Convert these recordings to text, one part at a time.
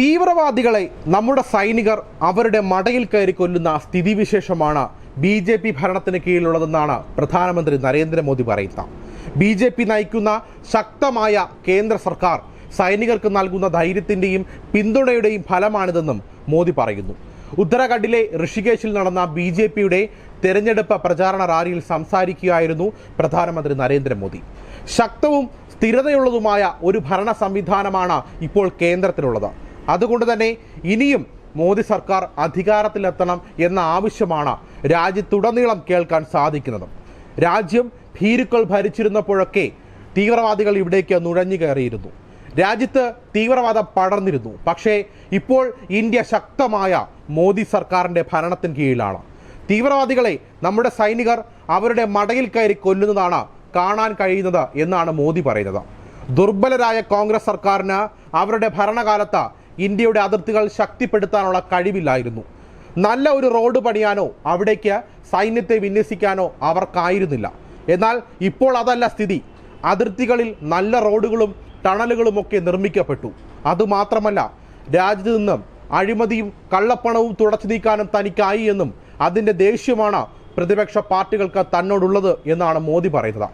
തീവ്രവാദികളെ നമ്മുടെ സൈനികർ അവരുടെ മടയിൽ കയറി കൊല്ലുന്ന സ്ഥിതിവിശേഷമാണ് ബി ജെ പി ഭരണത്തിന് കീഴിലുള്ളതെന്നാണ് പ്രധാനമന്ത്രി നരേന്ദ്രമോദി പറയുന്നത്. ബി ജെ പി നയിക്കുന്ന ശക്തമായ കേന്ദ്ര സർക്കാർ സൈനികർക്ക് നൽകുന്ന ധൈര്യത്തിന്റെയും പിന്തുണയുടെയും ഫലമാണിതെന്നും മോദി പറയുന്നു. ഉത്തരാഖണ്ഡിലെ ഋഷികേശിൽ നടന്ന ബി ജെ പിയുടെ തെരഞ്ഞെടുപ്പ് പ്രചാരണ റാലിയിൽ സംസാരിക്കുകയായിരുന്നു പ്രധാനമന്ത്രി നരേന്ദ്രമോദി. ശക്തവും സ്ഥിരതയുള്ളതുമായ ഒരു ഭരണ സംവിധാനമാണ് ഇപ്പോൾ കേന്ദ്രത്തിലുള്ളത്. അതുകൊണ്ട് തന്നെ ഇനിയും മോദി സർക്കാർ അധികാരത്തിലെത്തണം എന്ന ആവശ്യമാണ് രാജ്യത്തുടനീളം കേൾക്കാൻ സാധിക്കുന്നത്. രാജ്യം ഭീരുക്കൾ ഭരിച്ചിരുന്നപ്പോഴൊക്കെ തീവ്രവാദികൾ ഇവിടേക്ക് നുഴഞ്ഞു കയറിയിരുന്നു. രാജ്യത്ത് തീവ്രവാദം പടർന്നിരുന്നു. പക്ഷേ ഇപ്പോൾ ഇന്ത്യ ശക്തമായ മോദി സർക്കാരിന്റെ ഭരണത്തിന് കീഴിലാണ്. തീവ്രവാദികളെ നമ്മുടെ സൈനികർ അവരുടെ മടയിൽ കയറി കൊല്ലുന്നതാണ് കാണാൻ കഴിയുന്നത് എന്നാണ് മോദി പറയുന്നത്. ദുർബലരായ കോൺഗ്രസ് സർക്കാരിന് അവരുടെ ഭരണകാലത്ത് ഇന്ത്യയുടെ അതിർത്തികൾ ശക്തിപ്പെടുത്താനുള്ള കഴിവില്ലായിരുന്നു. നല്ല ഒരു റോഡ് പണിയാനോ അവിടേക്ക് സൈന്യത്തെ വിന്യസിക്കാനോ അവർക്കായിരുന്നില്ല. എന്നാൽ ഇപ്പോൾ അതല്ല സ്ഥിതി. അതിർത്തികളിൽ നല്ല റോഡുകളും ടണലുകളും ഒക്കെ നിർമ്മിക്കപ്പെട്ടു. അതുമാത്രമല്ല രാജ്യത്ത് നിന്നും അഴിമതിയും കള്ളപ്പണവും തുടച്ചു നീക്കാനും തനിക്കായി എന്നും അതിന്റെ ദേഷ്യമാണ് പ്രതിപക്ഷ പാർട്ടികൾക്ക് തന്നോടുള്ളത് എന്നാണ് മോദി പറയുന്നത്.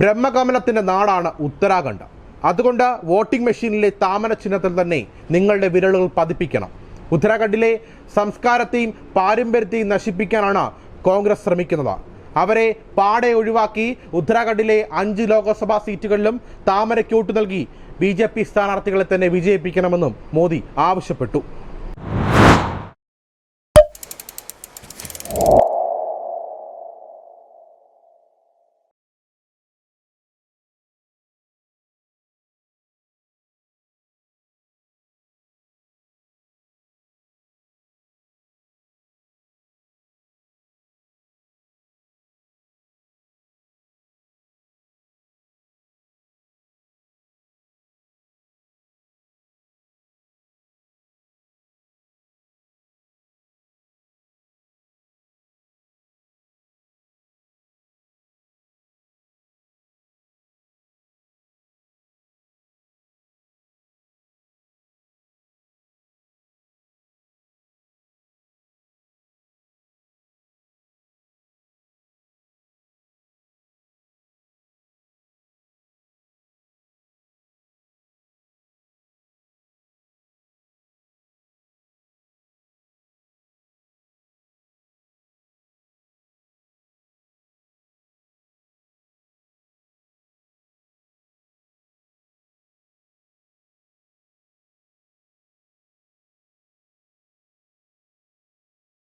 ബ്രഹ്മകമലത്തിന്റെ നാടാണ് ഉത്തരാഖണ്ഡ്. അതുകൊണ്ട് വോട്ടിംഗ് മെഷീനിലെ താമര ചിഹ്നത്തിൽ തന്നെ നിങ്ങളുടെ വിരലുകൾ പതിപ്പിക്കണം. ഉത്തരാഖണ്ഡിലെ സംസ്കാരത്തെയും പാരമ്പര്യത്തെയും നശിപ്പിക്കാനാണ് കോൺഗ്രസ് ശ്രമിക്കുന്നത്. അവരെ പാടെ ഒഴിവാക്കി ഉത്തരാഖണ്ഡിലെ അഞ്ച് ലോക്സഭാ സീറ്റുകളിലും താമരയ്ക്ക് വോട്ട് നൽകി ബി ജെ പി സ്ഥാനാർത്ഥികളെ തന്നെ വിജയിപ്പിക്കണമെന്നും മോദി ആവശ്യപ്പെട്ടു.